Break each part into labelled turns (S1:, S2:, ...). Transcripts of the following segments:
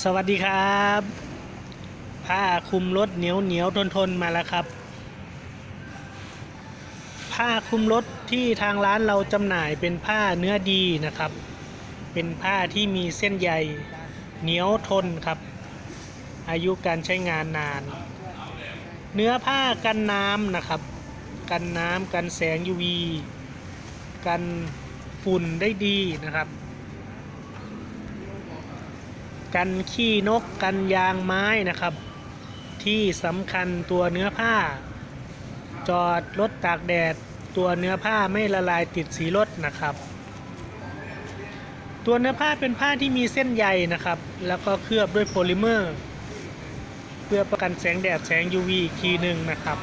S1: สวัสดีครับ ผ้าคลุมรถเหนียวเหนียวทนทนมาแล้วครับ ผ้าคลุมรถที่ทางร้านเราจำหน่ายเป็นผ้าเนื้อดีนะครับ เป็นผ้าที่มีเส้นใยเหนียวทนครับ อายุการใช้งานนาน เนื้อผ้ากันน้ำนะครับ กันน้ำกันแสง UV กันฝุ่นได้ดีนะครับ กันขี้นกกันยางไม้นะครับ ที่สำคัญตัวเนื้อผ้า จอดรถตากแดด ตัวเนื้อผ้าไม่ละลายติดสีรถนะครับ ตัวเนื้อผ้าเป็นผ้าที่มีเส้นใยนะครับ แล้วก็เคลือบด้วยโพลิเมอร์ เพื่อประกันแสงแดดแสง UV อีกทีหนึ่งนะครับ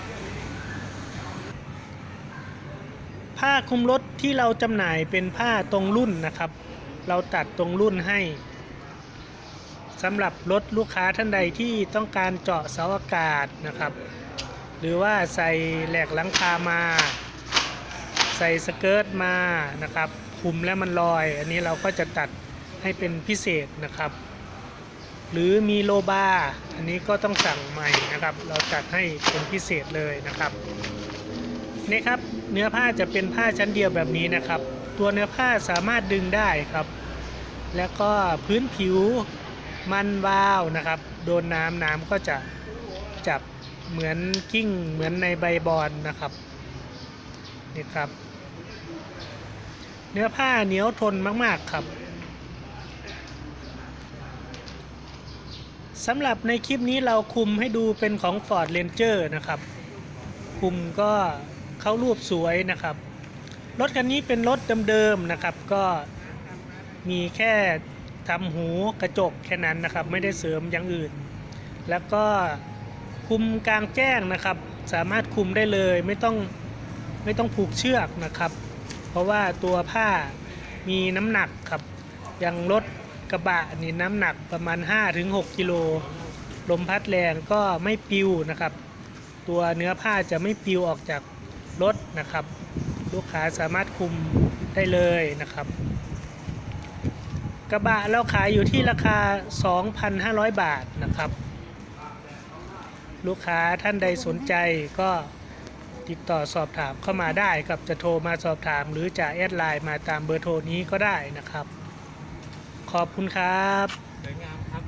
S1: ผ้าคลุมรถที่เราจำหน่ายเป็นผ้าตรงรุ่นนะครับ เราตัดตรงรุ่นให้ สำหรับรถลูกค้าท่านใดที่ต้องการเจาะเสาอากาศนะครับ หรือว่าใส่แหลกหลังคามา ใส่สเกิร์ตมานะครับคุมแล้วมันลอย อันนี้เราก็จะตัดให้เป็นพิเศษนะครับ หรือมีโลบาร์อันนี้ก็ต้องสั่งใหม่นะครับ เราจัดให้เป็นพิเศษเลยนะครับนี่ครับเนื้อผ้าจะเป็นผ้าชั้นเดียวแบบนี้นะครับ ตัวเนื้อผ้าสามารถดึงได้ครับ แล้วก็พื้นผิว มันวาวนะครับ โดนน้ำน้ำก็จะจับเหมือนกิ้งเหมือนในใบบอลนะครับนี่ครับ เนื้อผ้าเหนียวทนมาก ๆ ครับสำหรับในคลิปนี้เราคุมให้ดูเป็นของ Ford Ranger นะครับ คุมก็เข้ารูปสวยนะครับ รถคันนี้เป็นรถเดิมๆนะครับ ก็มีแค่ ทำหูกระจกแค่นั้นนะครับ ไม่ได้เสริมอย่างอื่น แล้วก็คุมกลางแจ้งนะครับ สามารถคุมได้เลยไม่ต้องไม่ต้องผูกเชือกนะครับ เพราะว่าตัวผ้ามีน้ำหนักครับอย่างรถกระบะนี่น้ำหนักประมาณ 5-6กิโลลมพัดแรงก็ไม่ปิวนะครับ ตัวเนื้อผ้าจะไม่ปิวออกจากรถนะครับ ลูกค้าสามารถคุมได้เลยนะครับ กระบะเราขายอยู่ที่ราคา 2,500 บาทนะครับ ลูกค้าท่านใดสนใจก็ติดต่อสอบถามเข้ามาได้ครับจะโทรมาสอบถาม หรือจะแอดไลน์มาตามเบอร์โทรนี้ก็ได้นะครับ ขอบคุณครับ
S2: สวยงามครับ